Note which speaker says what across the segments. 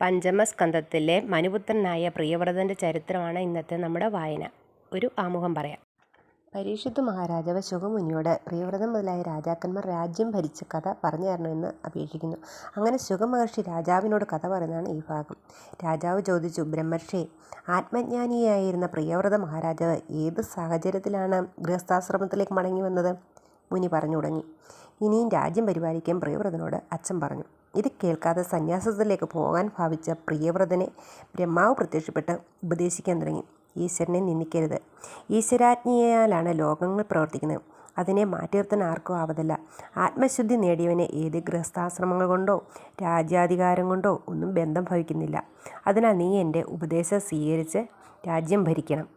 Speaker 1: പഞ്ചമസ്കന്ധത്തിലെ മനുപുത്രനായ പ്രിയവ്രതന്റെ ചരിത്രമാണ് ഇന്നത്തെ നമ്മുടെ വായന. ഒരു ആമുഖം പറയാം. പരീക്ഷിത്ത് മഹാരാജാവ് ശുകമുനിയോട് പ്രിയവ്രതൻ മുതലായ രാജാക്കന്മാർ രാജ്യം ഭരിച്ച കഥ പറഞ്ഞു തരണമെന്ന് അപേക്ഷിക്കുന്നു. അങ്ങനെ ശുകമഹർഷി രാജാവിനോട് കഥ പറയുന്നതാണ് ഈ ഭാഗം. രാജാവ് ചോദിച്ചു "ബ്രഹ്മർഷേ, ആത്മജ്ഞാനിയായിരുന്ന പ്രിയവ്രത മഹാരാജാവ് ഏത് സാഹചര്യത്തിലാണ് ഗൃഹസ്ഥാശ്രമത്തിലേക്ക് മടങ്ങിവന്നത്? " മുനി പറഞ്ഞു തുടങ്ങി. ഇനിയും രാജ്യം പരിപാലിക്കാൻ പ്രിയവ്രതനോട് അച്ഛൻ പറഞ്ഞു. ഇത് കേൾക്കാതെ സന്യാസത്തിലേക്ക് പോകാൻ ഭാവിച്ച പ്രിയവ്രതനെ ബ്രഹ്മാവ് പ്രത്യക്ഷപ്പെട്ട് ഉപദേശിക്കാൻ തുടങ്ങി. ഈശ്വരനെ നിന്ദിക്കരുത്. ഈശ്വരാജ്ഞയാലാണ് ലോകങ്ങൾ പ്രവർത്തിക്കുന്നത്. അതിനെ മാറ്റിനിർത്താൻ ആർക്കും ആവതല്ല. ആത്മശുദ്ധി നേടിയവനെ ഏത് ഗൃഹസ്ഥാശ്രമങ്ങൾ കൊണ്ടോ രാജ്യാധികാരം കൊണ്ടോ ഒന്നും ബന്ധം ഭവിക്കുന്നില്ല. അതിനാൽ നീ എന്റെ ഉപദേശം സ്വീകരിച്ച് രാജ്യം ഭരിക്കണം.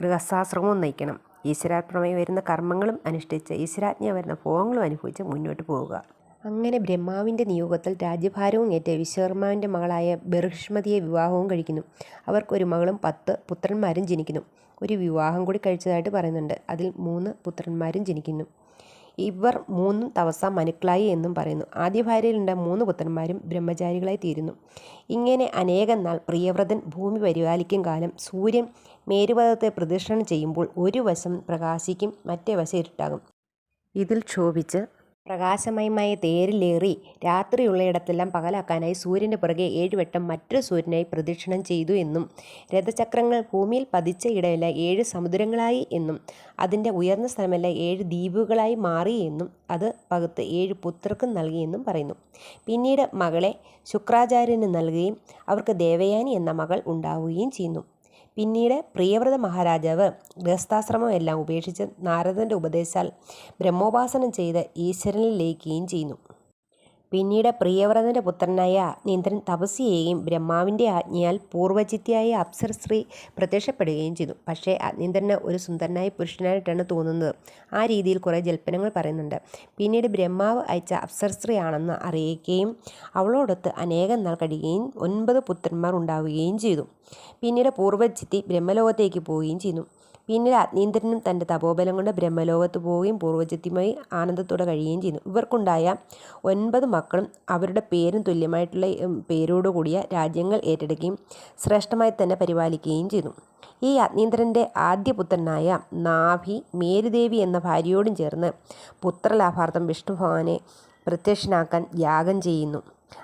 Speaker 1: ഗൃഹസ്ഥാശ്രമവും നയിക്കണം. ഈശ്വരാത്മമായി വരുന്ന കർമ്മങ്ങളും അനുഷ്ഠിച്ച് ഈശ്വരാജ്ഞ വരുന്ന ഭോഗങ്ങളും അനുഭവിച്ച് മുന്നോട്ട് പോവുക. അങ്ങനെ ബ്രഹ്മാവിന്റെ നിയോഗത്തിൽ രാജ്യഭാരവും ഏറ്റ് വിശ്വകർമാവിന്റെ മകളായ ബൃഹസ്പതിയെ വിവാഹവും കഴിക്കുന്നു. അവർക്കൊരു മകളും പത്ത് പുത്രന്മാരും ജനിക്കുന്നു. ഒരു വിവാഹം കൂടി കഴിച്ചതായിട്ട് പറയുന്നുണ്ട്. അതിൽ മൂന്ന് പുത്രന്മാരും ജനിക്കുന്നു. ഇവർ മൂന്നും തവസ മനുക്കളായി എന്നും പറയുന്നു. ആദ്യ ഭാര്യയിലുണ്ട മൂന്ന് പുത്രന്മാരും ബ്രഹ്മചാരികളായി തീരുന്നു. ഇങ്ങനെ അനേകം നാൾ പ്രിയവ്രതൻ ഭൂമി പരിപാലിക്കും കാലം സൂര്യൻ മേരുപഥത്തെ പ്രദക്ഷിണം ചെയ്യുമ്പോൾ ഒരു വശം പ്രകാശിക്കും മറ്റേ വശം ഇരുട്ടാകും. ഇതിൽ ക്ഷോഭിച്ച് പ്രകാശമയമായ തേരിലേറി രാത്രിയുള്ളയിടത്തെല്ലാം പകലാക്കാനായി സൂര്യന്റെ പുറകെ ഏഴുവട്ടം മറ്റൊരു സൂര്യനായി പ്രദക്ഷിണം ചെയ്തു എന്നും രഥചക്രങ്ങൾ ഭൂമിയിൽ പതിച്ച ഇടമെല്ലാം ഏഴ് സമുദ്രങ്ങളായി എന്നും അതിന്റെ ഉയർന്ന സ്ഥലമല്ല ഏഴ് ദ്വീപുകളായി മാറി എന്നും അത് പകുത്ത് ഏഴ് പുത്രർക്കും നൽകിയെന്നും പറയുന്നു. പിന്നീട് മകളെ ശുക്രാചാര്യന് നൽകുകയും അവർക്ക് ദേവയാനി എന്ന മകൾ ഉണ്ടാവുകയും ചെയ്യുന്നു. പിന്നീട് പ്രിയവ്രത മഹാരാജാവ് ഗൃഹസ്ഥാശ്രമം എല്ലാം ഉപേക്ഷിച്ച് നാരദന്റെ ഉപദേശാൽ ബ്രഹ്മോപാസനം ചെയ്ത് ഈശ്വരനിൽ ലയിക്കുകയും ചെയ്യുന്നു. പിന്നീട് പ്രിയവ്രതന്റെ പുത്രനായ നീന്ദ്രൻ തപസ് ചെയ്യുകയും ബ്രഹ്മാവിന്റെ ആജ്ഞയാൽ പൂർവചിത്തിയായ അപ്സര സ്ത്രീ പ്രത്യക്ഷപ്പെടുകയും ചെയ്തു. പക്ഷേ അഗ്നീന്ദ്രന് ഒരു സുന്ദരനായ പുരുഷനായിട്ടാണ് തോന്നുന്നത്. ആ രീതിയിൽ കുറേ ജൽപ്പനങ്ങൾ പറയുന്നുണ്ട്. പിന്നീട് ബ്രഹ്മാവ് അയച്ച അപ്സരസ്ത്രീ ആണെന്ന് അറിയിക്കുകയും അവളോടൊത്ത് അനേകം നാൾ കഴിയുകയും ഒൻപത് പുത്രന്മാർ ഉണ്ടാവുകയും ചെയ്തു. പിന്നീട് പൂർവജിത്തി ബ്രഹ്മലോകത്തേക്ക് പോവുകയും ചെയ്യുന്നു. പിന്നീട് അഗ്നീന്ദ്രനും തന്റെ തപോബലം കൊണ്ട് ബ്രഹ്മലോകത്ത് പോവുകയും പൂർവജിത്തിയുമായി ആനന്ദത്തോടെ കഴിയുകയും ചെയ്യുന്നു. ഇവർക്കുണ്ടായ ഒൻപത് മക്കളും അവരുടെ പേരും തുല്യമായിട്ടുള്ള പേരോടുകൂടിയ രാജ്യങ്ങൾ ഏറ്റെടുക്കുകയും ശ്രേഷ്ഠമായി തന്നെ പരിപാലിക്കുകയും ചെയ്തു. ഈ അഗ്നീന്ദ്രന്റെ ആദ്യപുത്രനായ നാഭി മേരുദേവി എന്ന ഭാര്യയോടും ചേർന്ന് പുത്രലാഭാർത്ഥം വിഷ്ണു ഭഗവാനെ പ്രത്യക്ഷനാക്കാൻ യാഗം ചെയ്യുന്നു.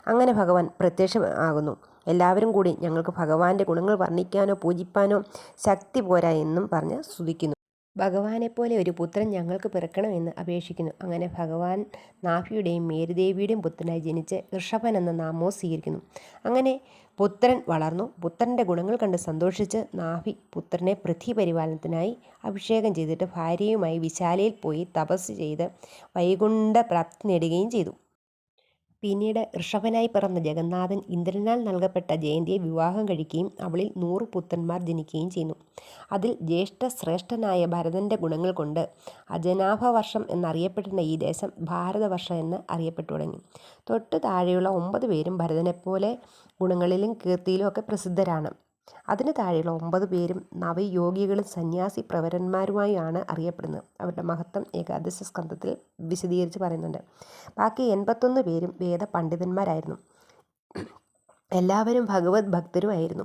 Speaker 1: അങ്ങനെ ഭഗവാൻ പ്രത്യക്ഷം ആകുന്നു. എല്ലാവരും കൂടി ഞങ്ങൾക്ക് ഭഗവാന്റെ ഗുണങ്ങൾ വർണിക്കാനോ പൂജിപ്പാനോ ശക്തി പോരാ എന്നും പറഞ്ഞ് സ്തുതിക്കുന്നു. ഭഗവാനെപ്പോലെ ഒരു പുത്രൻ ഞങ്ങൾക്ക് പിറക്കണമെന്ന് അപേക്ഷിക്കുന്നു. അങ്ങനെ ഭഗവാൻ നാഭിയുടെയും മേരുദേവിയുടെയും പുത്രനായി ജനിച്ച് ഋഷഭൻ എന്ന നാമവും സ്വീകരിക്കുന്നു. അങ്ങനെ പുത്രൻ വളർന്നു. പുത്രന്റെ ഗുണങ്ങൾ കണ്ട് സന്തോഷിച്ച് നാഭി പുത്രനെ പൃഥ്വി പരിപാലനത്തിനായി അഭിഷേകം ചെയ്തിട്ട് ഭാര്യയുമായി വിശാലയിൽ പോയി തപസ് ചെയ്ത് വൈകുണ്ഠപ്രാപ്തി നേടുകയും ചെയ്തു. പിന്നീട് ഋഷഭനായി പിറന്ന ജഗന്നാഥൻ ഇന്ദ്രനാൽ നൽകപ്പെട്ട ജയന്തിയെ വിവാഹം കഴിക്കുകയും അവളിൽ നൂറ് പുത്രന്മാർ ജനിക്കുകയും ചെയ്യുന്നു. അതിൽ ജ്യേഷ്ഠശ്രേഷ്ഠനായ ഭരതന്റെ ഗുണങ്ങൾ കൊണ്ട് അജനാഭവർഷം എന്നറിയപ്പെട്ടിരുന്ന ഈ ദേശം ഭാരതവർഷം എന്ന് അറിയപ്പെട്ടു തുടങ്ങി. തൊട്ട് താഴെയുള്ള ഒമ്പത് പേരും ഭരതനെപ്പോലെ ഗുണങ്ങളിലും കീർത്തിയിലും ഒക്കെ പ്രസിദ്ധരാണ്. അതിനു താഴെയുള്ള ഒമ്പത് പേരും നവയോഗികളും സന്യാസി പ്രവരന്മാരുമായാണ് അറിയപ്പെടുന്നത്. അവരുടെ മഹത്വം ഏകാദശ സ്കന്ധത്തിൽ വിശദീകരിച്ച് പറയുന്നുണ്ട്. ബാക്കി എൺപത്തൊന്ന് പേരും വേദ പണ്ഡിതന്മാരായിരുന്നു എല്ലാവരും ഭഗവത് ഭക്തരുമായിരുന്നു.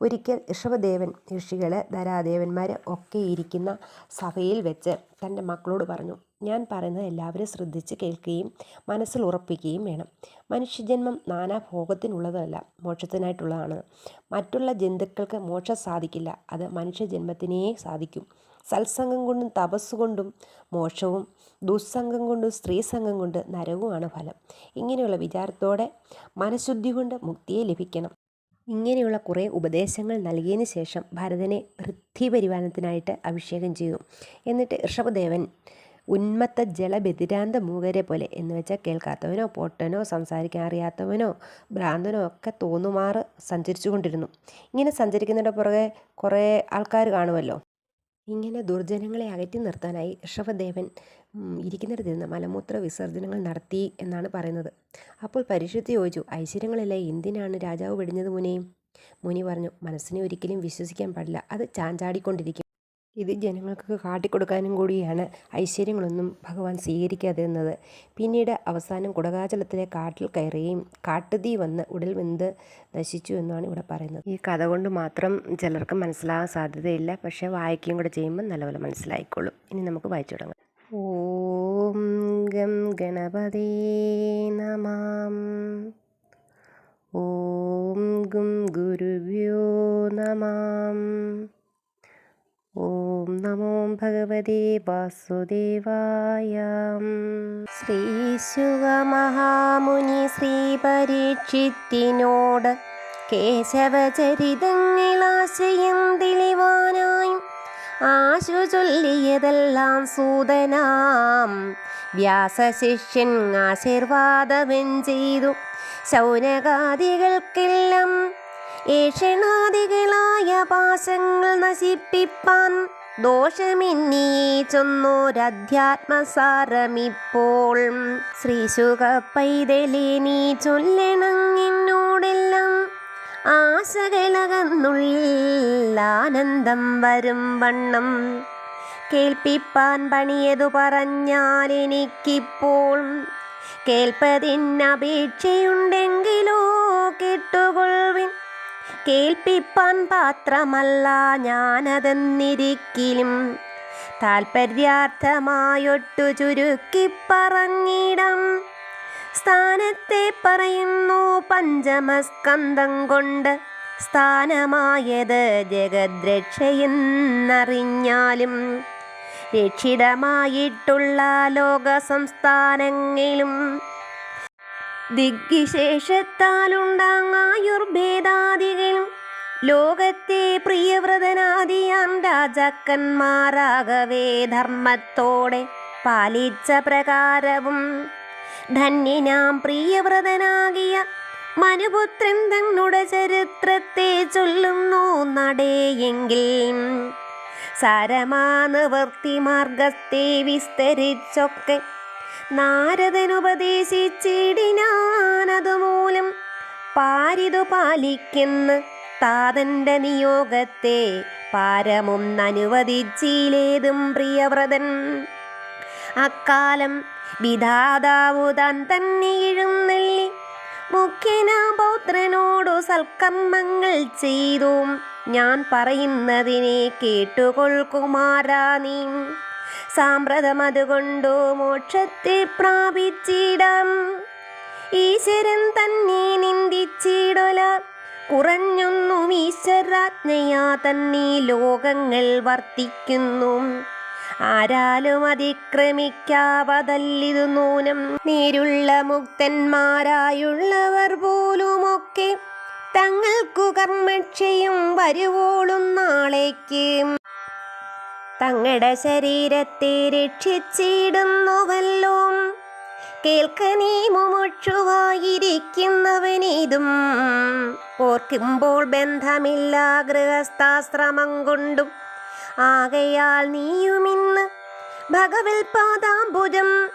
Speaker 1: ഒരിക്കൽ ഋഷഭദേവൻ ഋഷികൾ ധരാദേവന്മാർ ഒക്കെ ഇരിക്കുന്ന സഭയിൽ വെച്ച് തന്റെ മക്കളോട് പറഞ്ഞു "ഞാൻ പറയുന്നത് എല്ലാവരും ശ്രദ്ധിച്ച് കേൾക്കുകയും മനസ്സിൽ ഉറപ്പിക്കുകയും വേണം. മനുഷ്യജന്മം നാനാഭോഗത്തിനുള്ളതല്ല മോക്ഷത്തിനായിട്ടുള്ളതാണ്. മറ്റുള്ള ജന്തുക്കൾക്ക് മോക്ഷം സാധിക്കില്ല. അത് മനുഷ്യജന്മത്തിനേ സാധിക്കും സത്സംഗം കൊണ്ടും തപസ്സുകൊണ്ടും മോക്ഷവും ദുസ്സംഗം കൊണ്ടും സ്ത്രീസംഗം കൊണ്ട് നരവുമാണ് ഫലം. ഇങ്ങനെയുള്ള വിചാരത്തോടെ മനഃശുദ്ധി കൊണ്ട് മുക്തിയെ ലഭിക്കണം. ഇങ്ങനെയുള്ള കുറേ ഉപദേശങ്ങൾ നൽകിയതിന് ശേഷം ഭരതനെ വൃദ്ധി പരിപാലനത്തിനായിട്ട് അഭിഷേകം ചെയ്തു. എന്നിട്ട് ഋഷഭദേവൻ ഉന്മത്ത ജലബെതിരാന്ത മൂകരെ പോലെ എന്ന് വെച്ചാൽ കേൾക്കാത്തവനോ പൊട്ടനോ സംസാരിക്കാൻ അറിയാത്തവനോ ഭ്രാന്തനോ ഒക്കെ തോന്നുമാറ് സഞ്ചരിച്ചു കൊണ്ടിരുന്നു ഇങ്ങനെ സഞ്ചരിക്കുന്നതിന്റെ പുറകെ കുറേ ആൾക്കാർ കാണുമല്ലോ. ഇങ്ങനെ ദുർജനങ്ങളെ അകറ്റി നിർത്താനായി ഋഷഭദേവൻ ഇരിക്കുന്നിടത്ത് നിന്ന് മലമൂത്ര വിസർജനങ്ങൾ നടത്തി എന്നാണ് പറയുന്നത്. അപ്പോൾ പരിശുദ്ധി ചോദിച്ചു ഐശ്വര്യങ്ങളല്ലേ എന്തിനാണ് രാജാവ് വെടിഞ്ഞത് മുനീ? " മുനി പറഞ്ഞു "മനസ്സിനെ ഒരിക്കലും വിശ്വസിക്കാൻ പാടില്ല. അത് ചാഞ്ചാടിക്കൊണ്ടിരിക്കും. ഇത് ജനങ്ങൾക്ക് കാട്ടിക്കൊടുക്കാനും കൂടിയാണ് ഐശ്വര്യങ്ങളൊന്നും ഭഗവാൻ സ്വീകരിക്കാതിരുന്നത്. പിന്നീട് അവസാനം കുടകാചലത്തിലെ കാട്ടിൽ കയറുകയും കാട്ടുതീ വന്ന് ഉടൽ വെന്ത് നശിച്ചു എന്നാണ് ഇവിടെ പറയുന്നത്. ഈ കഥ കൊണ്ട് മാത്രം ചിലർക്ക് മനസ്സിലാകാൻ സാധ്യതയില്ല. പക്ഷേ വായിക്കുകയും കൂടെ ചെയ്യുമ്പോൾ നല്ലപോലെ മനസ്സിലായിക്കോളും. ഇനി നമുക്ക് വായിച്ചു തുടങ്ങാം. ഓം ഗം ഗണപതേ നമാം. ഓം ഗും ഗുരുഭ്യോ നമാം. നമോ ഭഗവതേ വാസുദേവായ ശ്രീശുഖമഹാമുനി ശ്രീ പരീക്ഷിത്തിനോട് കേശവചരിതങ്ങളാശയം തെളിവാനായും ആശു ചൊല്ലിയതെല്ലാം സൂതനാം. വ്യാസശിഷ്യൻ ആശീർവാദവൻ ചെയ്തു ശൗനകാദികൾക്കെല്ലാം ഏഷണാദികളായ പാശങ്ങൾ നശിപ്പിപ്പാൻ ദോഷമിന്നിയെ ചൊന്നോരധ്യാത്മസാരമിപ്പോൾ. ശ്രീശുഖ പൈതലേ നീ ചൊല്ലണങ്ങിന്നോടെല്ലാം എന്നോടെല്ലാം വരും വണ്ണം. കേൾപ്പിപ്പാൻ പണിയതു പറഞ്ഞാൽ എനിക്കിപ്പോൾ കേൾപ്പതിനപേക്ഷയുണ്ടെങ്കിലോ കേട്ടുകൊള്ളുവിൻ. കേൾപ്പിപ്പാൻ പാത്രമല്ല ഞാനതെന്നിരിക്കലും. താൽപര്യാർത്ഥമായൊട്ടു ചുരുക്കി പറഞ്ഞിടം സ്ഥാനത്തെ പറയുന്നു പഞ്ചമസ്കന്ധം കൊണ്ട്. സ്ഥാനമായത് ജഗദ്രക്ഷയെന്നറിഞ്ഞാലും രക്ഷിതമായിട്ടുള്ള ലോക സംസ്ഥാനങ്ങളിലും ദിഗ്വിശേഷത്താലുണ്ടാങ്ങായുർഭേദാദികളും ലോകത്തെ പ്രിയവ്രതനാദിയാം രാജാക്കന്മാരാകവേ ധർമ്മത്തോടെ പാലിച്ച പ്രകാരവും. ധന്യനാം പ്രിയവ്രതനാകിയ മനുപുത്രൻ തങ്ങളുടെ ചരിത്രത്തെ ചൊല്ലുന്നു നടേയെങ്കിൽ. സാരമാനിവൃത്തി മാർഗത്തെ വിസ്തരിച്ചൊക്കെ നാരദനുപദേശിച്ചിടിനാനതുമൂലം പാരിതു പാലിക്കുന്ന താതന്റെ നിയോഗത്തെ പാരമൊന്നനുവദിച്ചിലേതും പ്രിയവ്രതൻ. അക്കാലം വിധാതാവു താൻ തന്നെ എഴുന്നള്ളി. മുഖ്യനാ പൗത്രനോടു സൽക്കർമ്മങ്ങൾ ചെയ്തു ഞാൻ പറയുന്നതിനെ കേട്ടുകൊൾക്കുമാരാ നീ. സാമ്പ്രതം അതുകൊണ്ടോ മോക്ഷത്തെ പ്രാപിച്ചിടാം. ഈശ്വരൻ തന്നെ നിന്ദിച്ചിടൊല. കുറഞ്ഞൊന്നും ഈശ്വരാജ്ഞയാ തന്നെ ലോകങ്ങൾ വർത്തിക്കുന്നു. ആരാലും അതിക്രമിക്കാവതല്ലിതു നൂനം. നേരുള്ള മുക്തന്മാരായുള്ളവർ പോലുമൊക്കെ തങ്ങൾക്കു കർമ്മക്ഷയും വരുവോളും നാളേക്ക്. തങ്ങളുടെ ശരീരത്തെ രക്ഷിച്ചിടുന്നുവല്ലോ. കേൾക്ക നീ മുമുക്ഷുവായിരിക്കുന്നവനിതും. ഓർക്കുമ്പോൾ ബന്ധമില്ല ഗൃഹസ്ഥാശ്രമം കൊണ്ടും ആകയാൽ നീയുമിന്ന് ഭഗവൽ പാദാംബുജം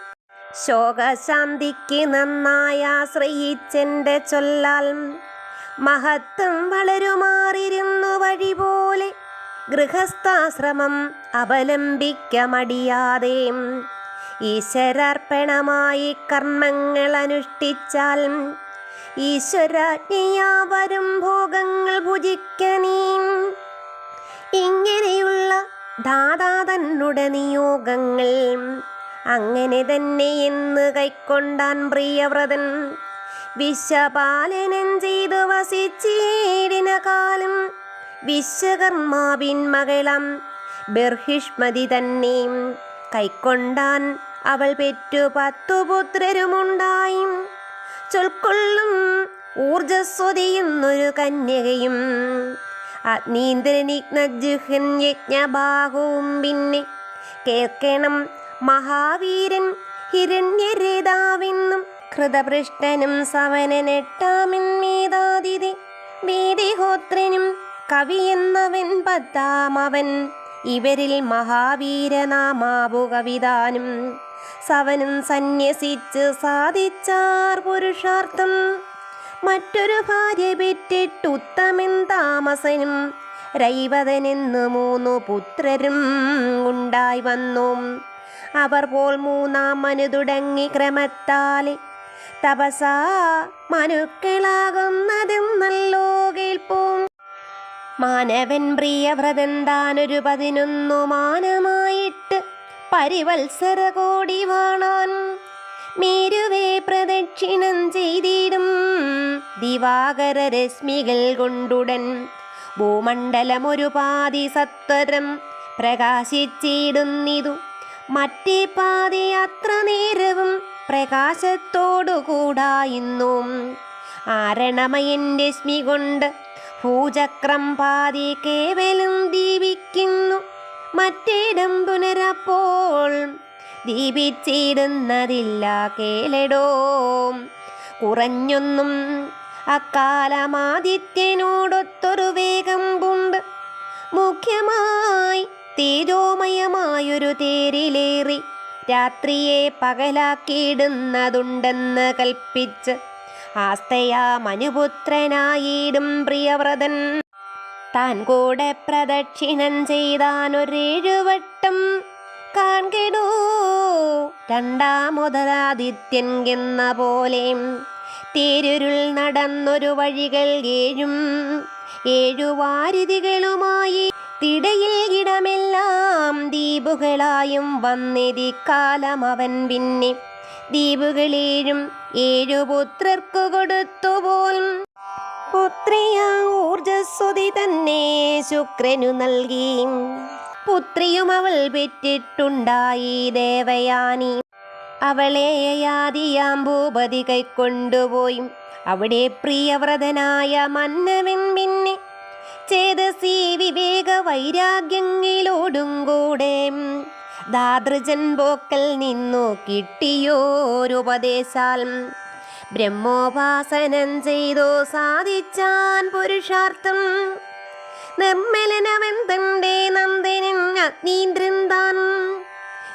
Speaker 1: ശോകശാന്തിക്ക് നന്നായി ആശ്രയിച്ചെന്റെ ചൊല്ലാൽ മഹത്വം വളരുമാറിരുന്നു വഴി പോലെ ഗൃഹസ്ഥാശ്രമം അവലംബിക്ക മടിയാതെ ഈശ്വരാർപ്പണമായി കർമ്മങ്ങൾ അനുഷ്ഠിച്ചാൽ ഈശ്വരാജ്ഞയാ വരും ഭോഗങ്ങൾ ഭുജിക്കണീ ഇങ്ങനെയുള്ള ദാതാ തന്നുടെ നിയോഗങ്ങൾ അങ്ങനെ തന്നെ എന്ന് കൈക്കൊണ്ടാൻ പ്രിയവ്രതൻ വിശ്വപാലനം ചെയ്തു വസിച്ചീടിന കാലം വിശ്വകർമാവിൻ മകളം ബർഹിഷ്മതി തന്നെ. കൈക്കൊണ്ടാൻ അവൾ പെറ്റു പത്തു പുത്രരുമുണ്ടായി. ചൊൽക്കൊള്ളും ഊർജസ്വതിയുന്നൊരു കന്യകയും. അഗ്നീന്ദ്രനിഗ്നജുഹൻ യജ്ഞഭാഗവും പിന്നെ കേൾക്കണം മഹാവീരൻ ഹിരണ്യരേതാവെന്നും. കൃതപൃഷ്ടനും സവനനെട്ടാമിന്മേതാതിഥി വീതിഹോത്രനും കവിയെന്നവൻ പത്താമവൻ ഇവരിൽ മഹാവീരനാമാവു കവിതാനും. സവനും സന്യസിച്ച് സാധിച്ചാർ പുരുഷാർത്ഥം. മറ്റൊരു ഭാര്യ പെറ്റിട്ടുത്തമൻ താമസനും. രൈവതനെന്ന് മൂന്നു പുത്രരും ഉണ്ടായി വന്നു. അവർ പോൽ മൂന്നാം മനു തുടങ്ങി ക്രമത്താൽ. തപസാ മനുക്കളാകുന്നതും നല്ലോ കേൾപ്പും മാനവൻ പ്രിയവ്രതൻ താനൊരു പതിനൊന്നു മാനമായിട്ട് പരിവത്സര കോടി വാണാൻ മേരുവേ പ്രദക്ഷിണം ചെയ്തിടും ദിവാകര രശ്മികൾ കൊണ്ടുടൻ. ഭൂമണ്ഡലമൊരു പാതി സത്വരം പ്രകാശിച്ചിടുന്നിതു. മറ്റേ പാതി അത്ര നേരവും പ്രകാശത്തോടുകൂടായിന്നും ആരണമയൻ രശ്മി കൊണ്ട് ഭൂചക്രം പാതി കേവലം ദീപിക്കുന്നു. മറ്റേടം പുനരപ്പോൾ ദീപിച്ചിടുന്നതില്ല കേളടോ. കുറഞ്ഞൊന്നും അക്കാലമാദിത്യനോടൊത്തൊരു വേഗം പുണ്ട് മുഖ്യമായി തേജോമയമായൊരു തേരിലേറി രാത്രിയെ പകലാക്കിയിടുന്നതുണ്ടെന്ന് കൽപ്പിച്ച് ആസ്തയാ മനുപുത്രനായിടും പ്രിയവ്രതൻ. താൻ കൂടെ പ്രദക്ഷിണം ചെയ്താൻ ഒരേഴുവട്ടം കാൺകെടൂ. രണ്ടാമുതലാദിത്യൻ എന്ന പോലെ തേരുരുൾ നടന്നൊരു വഴികൾ ഏഴും. ഏഴു വാരിതികളുമായി തിടയിൽ ഇടമെല്ലാം ദ്വീപുകളായും വന്നിരിക്കാലം അവൻ പിന്നെ ദ്വീപുകളേഴും ഏഴു പുത്രർക്കു കൊടുത്തുപോൽ. പുത്രിയ ഊർജസ്വതി തന്നെ ശുക്രനു നൽകി. പുത്രിയും അവൾ പെറ്റിട്ടുണ്ടായി ദേവയാനി. അവളെ യാതിയാം ഭൂപതി കൈക്കൊണ്ടുപോയി അവിടെ പ്രിയവ്രതനായ മന്നവൻ പിന്നെ ചേതസി വിവേക വൈരാഗ്യങ്ങളോടും കൂടെ. ദാതൃജൻ പോക്കൽ നിന്നു കിട്ടിയോരുപദേശാൽ ബ്രഹ്മോപാസനം ചെയ്തു സാധിച്ചാൻ പുരുഷാർത്ഥം. നിർമ്മലനവൻ തന്റെ നന്ദനൻ അഗ്നീന്ദ്രൻ താൻ.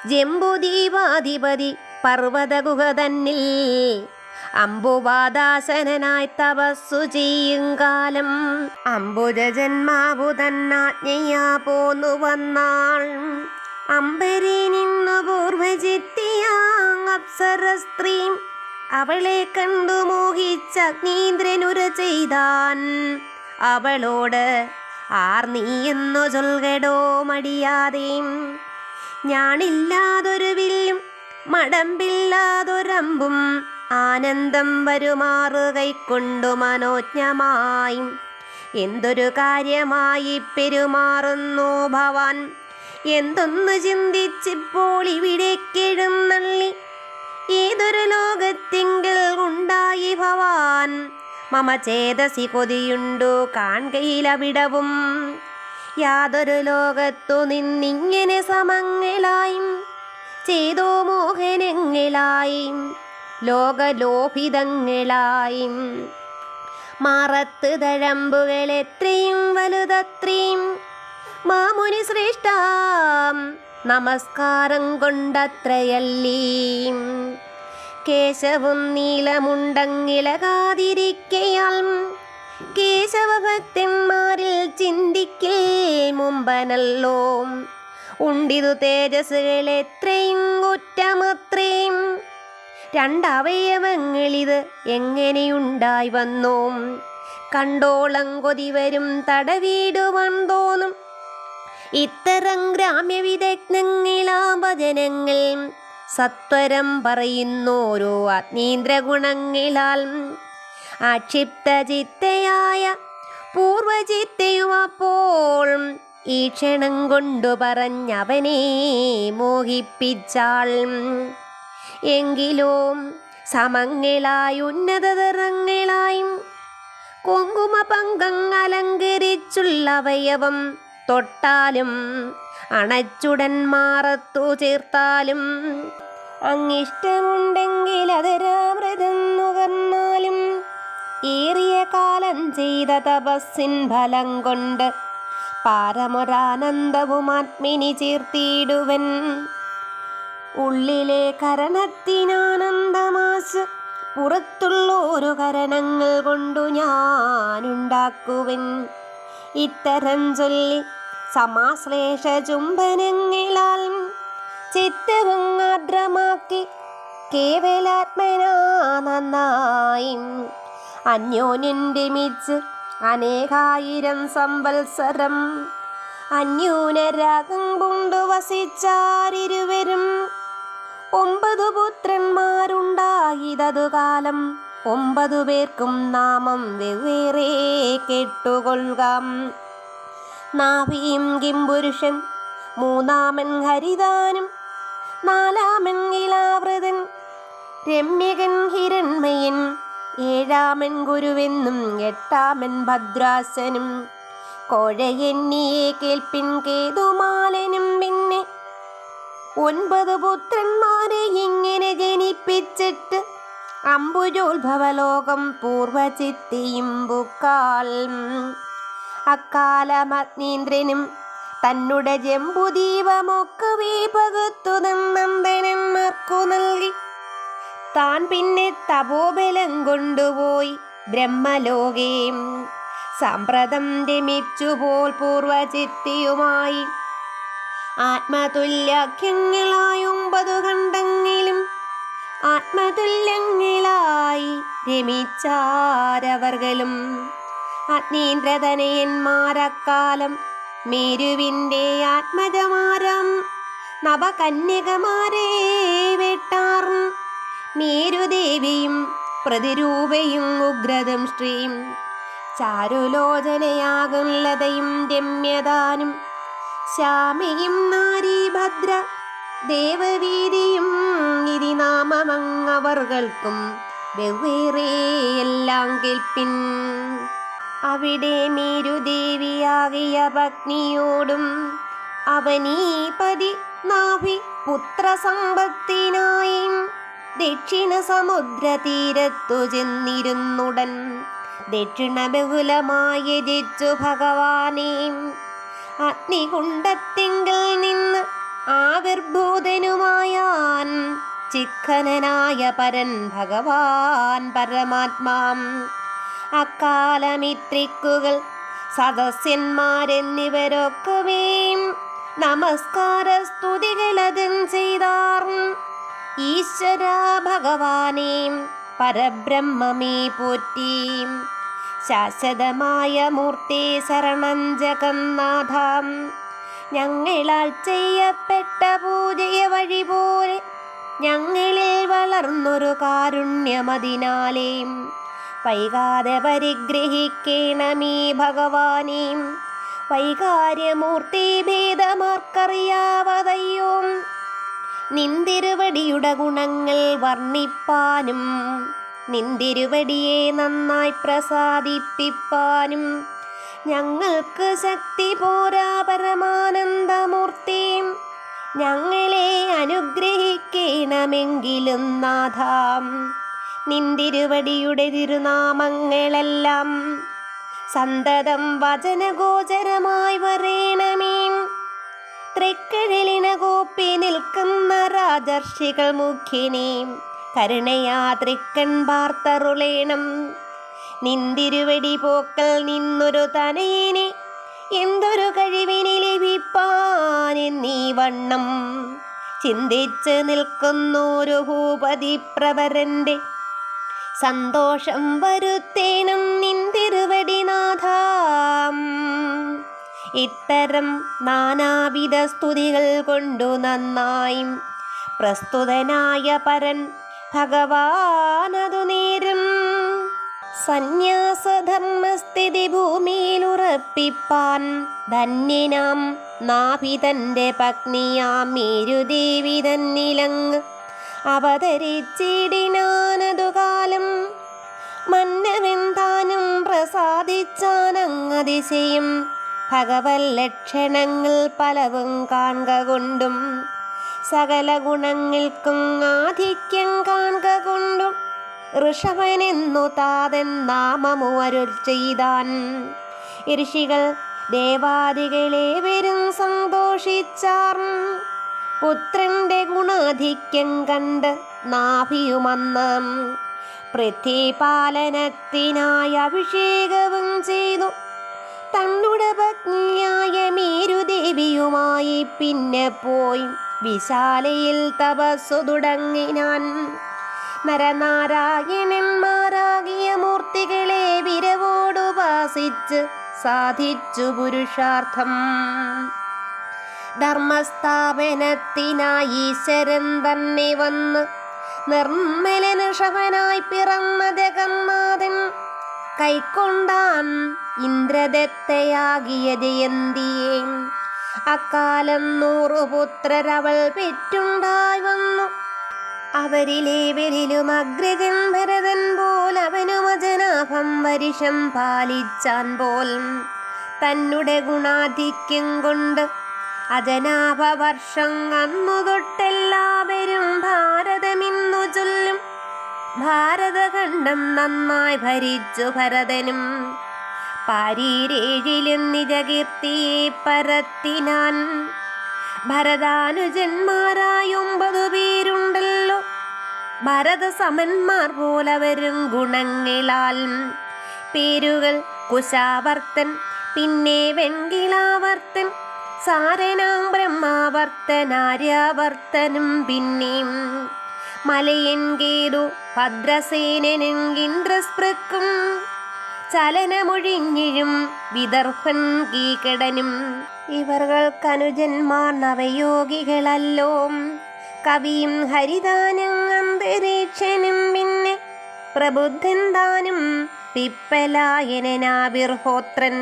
Speaker 1: ജംബുദീപാധിപതി പർവതഗുഹ തന്നിൽ അമ്പുവാദാസനായി തപസ്സു ചെയ്യും കാലം. അമ്പുജ ജന്മാവു തന്നാജ്ഞയാ പോന്നു വന്നാൾ. അമ്പരെ നിന്നു പൂർവചിത്തിയ അപ്സര സ്ത്രീ അവളെ കണ്ടു മോഹിച്ച അഗ്നീന്ദ്രനുര ചെയ്താൻ. അവളോട് ആർ നീ എന്നു ചൊൽകടോ മടിയാതെ. ഞാനില്ലാതൊരു വില്ലും മടമ്പില്ലാതൊരമ്പും ആനന്ദം വരുമാറു കൈക്കൊണ്ടു മനോജ്ഞമായും. എന്തൊരു കാര്യമായി പെരുമാറുന്നു ഭവാൻ എന്തൊന്നു ചിന്തിച്ചിപ്പോൾ ഇവിടേക്കെഴുന്നള്ളി ഏതൊരു ലോകത്തെങ്കിൽ ഉണ്ടായി ഭവാൻ? മമ ചേതസി കൊതിയുണ്ടു കാൺകയിലവിടവും. യാതൊരു ലോകത്തു നിന്നിങ്ങനെ സമങ്ങളായും ചെയ്തോ മോഹനങ്ങളായി ലോകലോഭിതങ്ങളായും മാറത്ത് തഴമ്പുകൾ എത്രയും വലുതത്രയും മാമുനി ശ്രേഷ്ഠ. നമസ്കാരം കൊണ്ടത്രയല്ലീ. കേശവും നീലമുണ്ടങ്ങിലകാതിരിക്കയാൽ കേശവഭക്തന്മാരിൽ ചിന്തിക്കേ മുമ്പനല്ലോ. ഉണ്ടിതു തേജസ്സുകൾ എത്രയും കുറ്റമത്രയും രണ്ടവയവങ്ങളിത് എങ്ങനെയുണ്ടായി വന്നു? കണ്ടോളം കൊതിവരും തടവീടുവാൻ തോന്നും ഇത്തരം ഗ്രാമ്യവിദഗ്നങ്ങളാ ഭജനങ്ങൾ സത്വരം പറയുന്നോരോ അഗ്നീന്ദ്ര ഗുണങ്ങളാൽ ആക്ഷിപ്ത ചിത്തയായ പൂർവചിത്തയും അപ്പോൾ ഈ ക്ഷണം കൊണ്ടു പറഞ്ഞവനെ മോഹിപ്പിച്ചാൾ എങ്കിലോ സമങ്ങളായി ഉന്നതതരങ്ങളായും കുങ്കുമ പങ്കങ്ങൾ അലങ്കരിച്ചുള്ള അവയവം തൊട്ടാലും അണച്ചുടൻ മാറത്തു ചേർത്താലും അങ്ങിഷ്ടമുണ്ടെങ്കിൽ അതരാമൃതം നുകർന്നാലും ഏറിയ കാലം ചെയ്ത തപസ്സിൻ ഫലം കൊണ്ട് പാരമൊരാനന്ദവും ആത്മിനി ചേർത്തിയിടുവൻ ഉള്ളിലെ കരണത്തിനാനന്ദമാശ് പുറത്തുള്ള ഓരോ കരണങ്ങൾ കൊണ്ടു ഞാനുണ്ടാക്കുവൻ. ഇത്തരം ചൊല്ലി സമാശ്ലേഷ ചുംബനങ്ങളാൽ ചിത്തവും ആർദ്രമാക്കി കേവലാത്മനാ നന്നായി രമിച്ച് അനേകായിരം സംവത്സരം അന്യൂനരാഗം കൊണ്ടു വസിച്ചാരിരുവരും. ഒമ്പതു പുത്രന്മാരുണ്ടായിതതു കാലം ഒമ്പതു പേർക്കും നാമം വെവ്വേറെ കെട്ടുകൊള്ളുകാം. നാഭിയും കിംപുരുഷൻ മൂന്നാമൻ ഹരിതാനും നാലാമൻ ഇലാവൃതൻ രമ്യകൻ ഹിരൺമയൻ ഏഴാമൻ ഗുരുവെന്നും എട്ടാമൻ ഭദ്രാസനും കോഴയെന്നിയെ കേൾപ്പിൻ കേതുമാലനും പിന്നെ ഒൻപത് പുത്രന്മാരെ ഇങ്ങനെ ജനിപ്പിച്ചിട്ട് അമ്പുജോത്ഭവലോകം പൂർവചിത്തിയും ബുക്കാൽ അക്കാലമഗ്നീന്ദ്രനും തന്നുടെ ജംബുദീപമൊക്കവേ പകുത്തു നന്ദനന്മാർക്കു നൽകി. താൻ പിന്നെ തപോബലം കൊണ്ടുപോയി ബ്രഹ്മലോകേ സമ്പ്രദം രമിച്ചുപോൽ പൂർവചിത്തിയുമായി. ആത്മതുല്യാഖ്യങ്ങളായി ഒമ്പതു കണ്ടെങ്കിലും ആത്മതുല്യങ്ങളായി രമിച്ചാരവർകളും അഗ്നീന്ദ്രതനയന്മാരക്കാലം മേരുവിന്റെ ആത്മജമാരം നവകന്യകമാരെ വെട്ടാറും മേരുദേവിയും പ്രതിരൂപയും ഉഗ്രതും ശ്രീം ചാരുലോചനയാകും ലതയും രമ്യതാനും ശ്യാമിയും നാരീഭദ്ര ദേവവീതിയും ഇതി നാമമങ്ങവർകൾക്കും വെവ്വേറെ എല്ലാം കേൾപ്പിൻ. അവിടെ മേരുദേവിയാകിയ പത്നിയോടും അവനീപതി നാഭി പുത്രസമ്പത്തിനായി ദക്ഷിണ സമുദ്ര തീരത്തു ചെന്നിരുന്നുടൻ. ദക്ഷിണ ബഹുലമായി ജിച്ചു ഭഗവാനേ അഗ്നികുണ്ടത്തിങ്കിൽ നിന്ന് ആവിർഭൂതനുമായാൻ ചിക്കനായ പരൻ ഭഗവാൻ പരമാത്മാം അക്കാലമിത്രിക്കുകൾ സദസ്യന്മാരെന്നിവരൊക്കുമേ നമസ്കാര സ്തുതികളതും ചെയ്താർ. ഈശ്വര ഭഗവാനേം പരബ്രഹ്മമേ പോറ്റീം. ശാശ്വതമായ മൂർത്തി ശരണം ജഗന്നാഥാം. ഞങ്ങളാൽ ചെയ്യപ്പെട്ട പൂജയ വഴി പോലെ ഞങ്ങളിൽ വളർന്നൊരു കാരുണ്യമതിനാലേ. വൈകാതെ പരിഗ്രഹിക്കണമീ ഭഗവാനീം. വൈകാര്യമൂർത്തി ഭേദമാർക്കറിയാവതയ്യോ. നിന്തിരുവടിയുടെ ഗുണങ്ങൾ വർണിപ്പാനും നിന്തിരുവടിയെ നന്നായി പ്രസാദിപ്പിപ്പാനും. ഞങ്ങൾക്ക് ശക്തി പോരാ പരമാനന്ദമൂർത്തി. ഞങ്ങളെ അനുഗ്രഹിക്കണമെങ്കിലും നാഥാം. നിന്തിരുവടിയുടെ തിരുനാമങ്ങളെല്ലാം സന്തതം വചനഗോചരമായി വരേണമേ. തൃക്കഴലിന കോപ്പി നിൽക്കുന്ന രാജർഷികൾ മുഖ്യനേം കരുണയാ തൃക്കൺ പാർത്തറുളേണം നിന്തിരുവടി പോക്കൽ നിന്നൊരു തനയിനെ എന്തൊരു കഴിവിനെ ലഭിപ്പാനെന്നീ വണ്ണം ചിന്തിച്ച് നിൽക്കുന്നൊരു ഭൂപതി പ്രവരന്റെ സന്തോഷം വരുത്തേനും നിന്തിരുവടിനാഥാം ഇത്തരം നാനാവിധ സ്തുതികൾ കൊണ്ടു നന്നായി പ്രസ്തുതനായ പരൻ ഭഗവാനതു നേരും. സന്യാസധർമ്മസ്ഥിതി ഭൂമിയിൽ ഉറപ്പിപ്പാൻ ധന്യനാം നാഭിതന്റെ പത്നിയാം മേരുദേവി തന്നിലങ്ങ് അവതരിച്ചിടിനാനതു പ്രസാദിച്ചാനങ്ങതിശയും ഭഗവൽ ലക്ഷണങ്ങൾ പലവും കാണുക കൊണ്ടും സകല ഗുണങ്ങൾക്കും ആധിക്യം കാണുക കൊണ്ടും ഋഷഭനെന്നു താതൻ നാമമുവരുൾ ചെയ്താൻ. ഋഷികൾ ദേവാദികളെ വരും സന്തോഷിച്ചാർ. പുത്രന്റെ ഗുണാധിക്യം കണ്ട് നാഭിയുമന്ന് പൃഥ്വിപാലനത്തിനായി അഭിഷേകവും ചെയ്തു. തന്നുടെ തന്നുടെ പത്നിയായ മേരുദേവിയുമായി പിന്നെ പോയി. വിശാലയിൽ തപസ്സു തുടങ്ങിനാൻ നരനാരായണന്മാരാകിയ മൂർത്തികളെ വിരവോടുപാസിച്ച് സാധിച്ചു പുരുഷാർത്ഥം. ധർമ്മസ്ഥാപനത്തിനായി ഈശ്വരൻ തന്നെ വന്ന് നിർമ്മലനുഷവനായി പിറന്ന ജഗന്നാഥൻ കൈക്കൊണ്ടാൻ ഇന്ദ്രദത്തയാകിയ ജയന്തിയെ അക്കാലം നൂറു പുത്രരവൾ പെറ്റുണ്ടായി വന്നു. അവരിലേവരിലും അഗ്രജൻ ഭരതൻ പോൽ അവനുമജനാഭം വരിഷം പാലിച്ചാൻ പോൽ. തന്നുടെ ഗുണാധിക്യം കൊണ്ട് അജനാഭവർഷം അന്നു തൊട്ടെല്ലാവരും ഭാരതമിന്നു ചൊല്ലും ഭാരതഖണ്ഡം നന്നായി ഭരിച്ചു ഭരതനും. പാരീരേഴിലും നിജകീർത്തിയെ പരത്തിനാൻ. ഭരതാനുജന്മാരായൊമ്പതു പേരുണ്ടല്ലോ. ഭരത സമന്മാർ പോലവരും ഗുണങ്ങളാൽ. പേരുകൾ കുശാവർത്തൻ പിന്നെ വെങ്കിളാവർത്തൻ സാരനാം ബ്രഹ്മാവർത്തനാര്യാവർത്തനും പിന്നെയും. മലയൻ ഭദ്രസേനെങ്കിന്ദ്രസ്പൃക്കും ചലനമൊഴിഞ്ഞിഴും വിദർഭൻ കീകടനും ഇവർകൾക്കനുജന്മാർ നവയോഗികളല്ലോ. കവിയും ഹരിതാനും അന്തരീക്ഷനും പിന്നെ പ്രബുദ്ധൻ താനും പിപ്പലായനാവിർഹോത്രൻ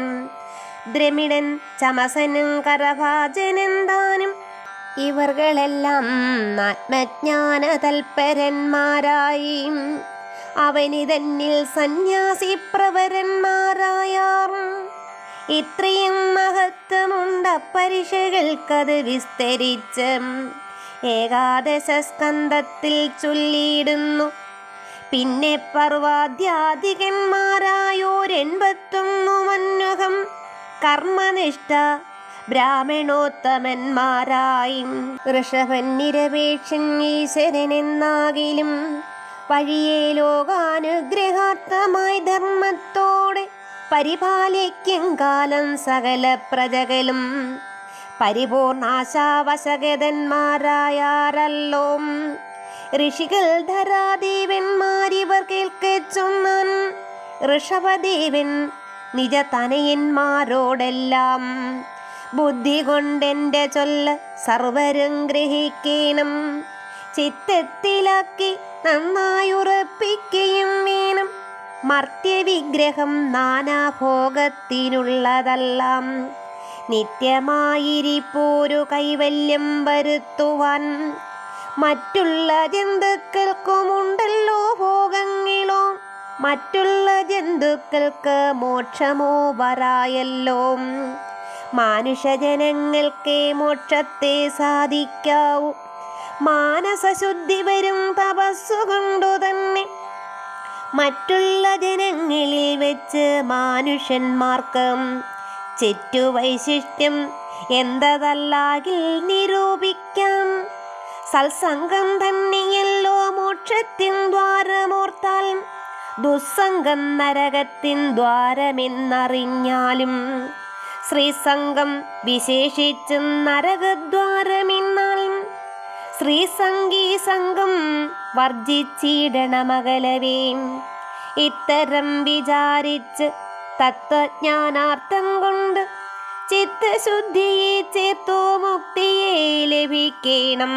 Speaker 1: ദ്രമിടൻ ചമസനും കരഭാജനൻ താനും ഇവർകളെല്ലാം ആത്മജ്ഞാന തൽപരന്മാരായി അവനിതന്നിൽ സന്യാസി പ്രവരന്മാരായാർ ഇത്രയും മഹത്വമുണ്ട പരിശകൾക്കത് വിസ്തരിച്ച് ഏകാദശ സ്കന്ധത്തിൽ ചൊല്ലിയിടുന്നു. പിന്നെ പർവാദ്യാധികന്മാരായോരെൺപത്തൊന്നു മന്മുഖം കർമ്മനിഷ്ഠ ബ്രാഹ്മണോത്തമന്മാരായി ഋഷഭൻ നിരപേക്ഷൻ ഈശ്വരനെന്നാകിലും വഴിയെ ലോകാനുഗ്രഹാർത്ഥമായി ധർമ്മത്തോടെ പരിപാലിക്കും കാലം സകല പ്രജകളും. പരിപൂർണാശാവശകതന്മാരായാരല്ലോ. ഋഷികൾ ധരാദേവന്മാരിവർ കേൾക്കെ ചൊന്നാൻ ഋഷഭദേവൻ നിജ തനയന്മാരോടെല്ലാം ബുദ്ധി കൊണ്ടെന്റെ ചൊല്ല സർവരും ഗ്രഹിക്കണം. ചിത്തത്തിലാക്കി നന്നായി ഉറപ്പിക്കുകയും വേണം. മർത്യവിഗ്രഹം നാനാഭോഗത്തിനുള്ളതെല്ലാം നിത്യമായിരിപ്പോരു കൈവല്യം വരുത്തുവാൻ. മറ്റുള്ള ജന്തുക്കൾക്കുമുണ്ടല്ലോ ഭോഗങ്ങളോ? മറ്റുള്ള ജന്തുക്കൾക്ക് മോക്ഷമോ വരായല്ലോ. മാനുഷജനങ്ങൾക്കേ മോക്ഷത്തെ സാധിക്കാവൂ. മാനസശുദ്ധി വരും തപസ്സുകൊണ്ടു തന്നെ. മറ്റുള്ള ജനങ്ങളിൽ വെച്ച് മാനുഷന്മാർക്ക് ചെറ്റുവൈശിഷ്ട്യം എന്തതല്ലാകിൽ നിരൂപിക്കാം. സത്സംഗം തന്നെയല്ലോ മോക്ഷത്തിൻ ദ്വാരമോർത്താൽ. ദുസ്സംഗം നരകത്തിൻ ദ്വാരമെന്നറിഞ്ഞാലും ശ്രീസംഗം വിശേഷിച്ചും നരകദ്വാരമെന്നാൽ ശ്രീസംഗീ സംഘം വർജിച്ചിടണമകലവേ ഇത്തരം വിചാരിച്ച് തത്വജ്ഞാനാർത്ഥം കൊണ്ട് ചിത്തശുദ്ധിയെ ചേർത്തു മുക്തിയെ ലഭിക്കണം.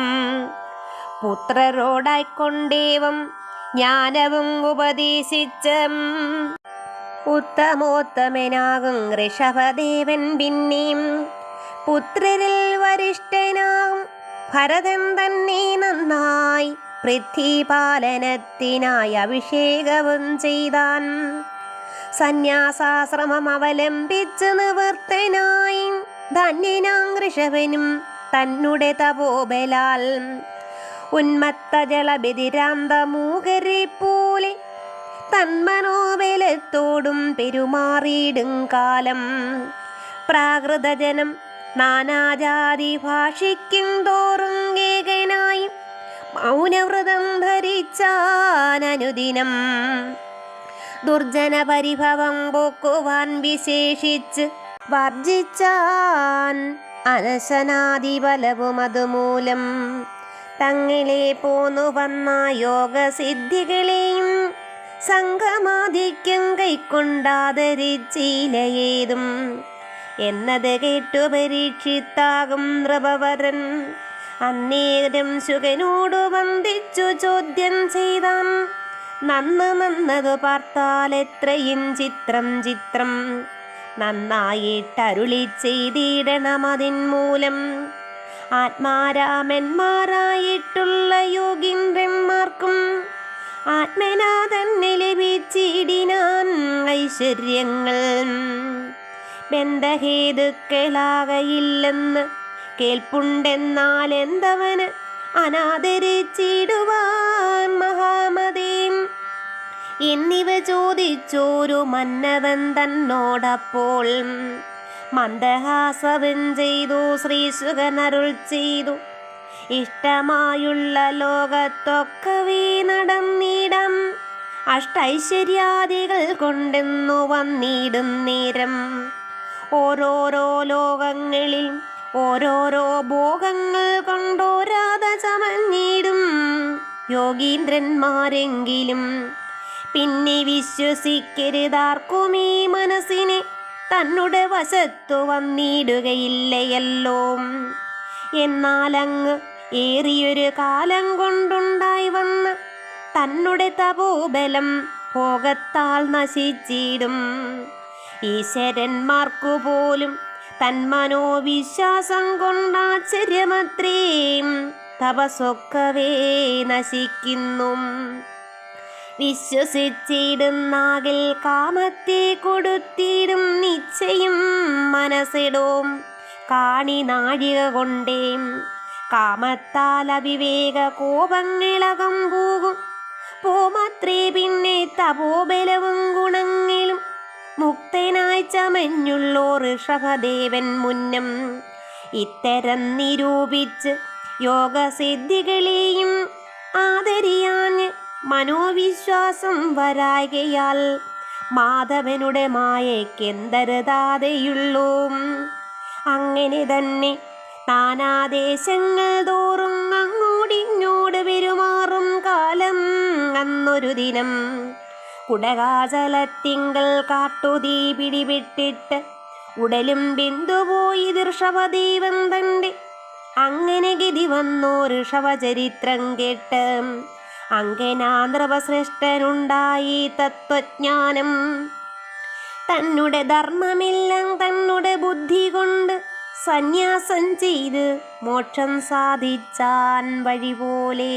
Speaker 1: പുത്രരോടായിക്കൊണ്ടേവം ജ്ഞാനവും ഉപദേശിച്ച ഉത്തമോത്തമനാകും ഋഷഭദേവൻ പിന്നെയും. പുത്രരിൽ വരിഷ്ഠനാകും ഭരതൻ തന്നെ നന്നായി. പൃഥ്വിപാലനത്തിനായി അഭിഷേകവും ചെയ്താൻ. സന്യാസാശ്രമം അവലംബിച്ച് നിവൃത്തനായി ധന്യനാം ഋഷഭനും തന്നുടെ തപോബലാൽ. ഉന്മത്ത ജലബിതിരാന്തമൂകരെ പോലെ തന്മനോബലത്തോടും പെരുമാറിയിടും കാലം. പ്രാകൃതജനം നാനാജാതി ഭാഷിക്കും തോറും ഏകനായി മൗനവ്രതം ധരിച്ചാനനുദിനം ദുർജന പരിഭവം പോക്കുവാൻ വിശേഷിച്ച് വർജിച്ചാൻ അനശനാദിബലവും അതുമൂലം. തങ്ങളെ പോന്നു വന്ന യോഗസിദ്ധികളെയും സംഘമാധിക്യം കൈക്കൊണ്ടാദരിച്ചിലയേതും എന്നത് കേട്ടു പരീക്ഷിത്താകും നൃപവരൻ അന്നേരം ശുകനോടു വന്ദിച്ചു ചോദ്യം ചെയ്താൻ നന്ന് നന്നതു പാർത്താൽ എത്രയും ചിത്രം ചിത്രം. നന്നായിട്ടരുളി ചെയ്തിടണം അതിൻ മൂലം ആത്മാരാമന്മാരായിട്ടുള്ള യോഗീന്ദ്രന്മാർക്കും ആത്മനാ തന്നെ ലഭിച്ചിടിനാൻ ഐശ്വര്യങ്ങൾ. ബന്ധഹേതുക്കളാകയില്ലെന്ന് കേൾപ്പുണ്ടെന്നാൽ എന്തവന് അനാദരിച്ചിടുവാൻ മഹാമതീം. എന്നിവ ചോദിച്ചോരു മന്നവൻ തന്നോടപ്പോൾ മന്ദഹാസവൻ ചെയ്തു ശ്രീശുഖനരുൾ ചെയ്തു. ഇഷ്ടമായുള്ള ലോകത്തൊക്കവേ നടന്നിടം അഷ്ടൈശ്വര്യാദികൾ കൊണ്ടെന്നു വന്നിടും നേരം. ഓരോരോ ലോകങ്ങളിൽ ഓരോരോ ഭോഗങ്ങൾ കൊണ്ടോരാത ചമഞ്ഞിടും. യോഗീന്ദ്രന്മാരെങ്കിലും പിന്നെ വിശ്വസിക്കരുതാർക്കുമീ മനസ്സിനെ തന്നുടെ വശത്തു വന്നിടുകയില്ലയല്ലോ. എന്നാലങ്ങ് ഏറിയൊരു കാലം കൊണ്ടുണ്ടായി വന്ന തന്നുടെ തപോബലം ഭോഗത്താൽ നശിച്ചിടും. ഈശ്വരന്മാർക്കു പോലും തന്മനോവിശ്വാസം കൊണ്ടാശ്ചര്യമത്രേം തപസ്സൊക്കവേ നശിക്കുന്നു. വിശ്വസിച്ചിടുന്നാകിൽ കാമത്തെ കൊടുത്തിടും നിശ്ചയം മനസ്സിടും കാണി നാഴിക കൊണ്ടേ കാമത്താൽ അവിവേക കോപങ്ങളകം പോകും പോമത്രേ പിന്നെ തപോബലവും ഗുണങ്ങളും മുക്തനായി ചമഞ്ഞുള്ളോ ഋഷഭദേവൻ മുന്നം. ഇത്തരം നിരൂപിച്ച് യോഗസിദ്ധികളെയും ആദരിയാഞ്ഞ് മനോവിശ്വാസം വരായകയാൽ മാധവനുടെ മായക്കെന്തരുതാതെയുള്ളൂ അങ്ങനെ തന്നെ നാനാദേശങ്ങൾ തോറും അങ്ങോടിങ്ങോട് പെരുമാറും കാലം അന്നൊരു ദിനം. കുടകാചലത്തിങ്കൾ കാട്ടുതീ പിടിപെട്ടിട്ട് ഉടലും ബിന്ദുപോയി ഋഷഭദൈവം തന്റെ അങ്ങനെ ഗതി വന്നോ ഋഷഭചരിത്രം കേട്ട്. അങ്കനാന്ത്രപശ്രേഷ്ഠനുണ്ടായി തത്വജ്ഞാനം. തന്നുടെ ധർമ്മമെല്ലാം തന്നുടെ ബുദ്ധി കൊണ്ട് സന്യാസം ചെയ്ത് മോക്ഷം സാധിച്ചാൻ വഴി പോലെ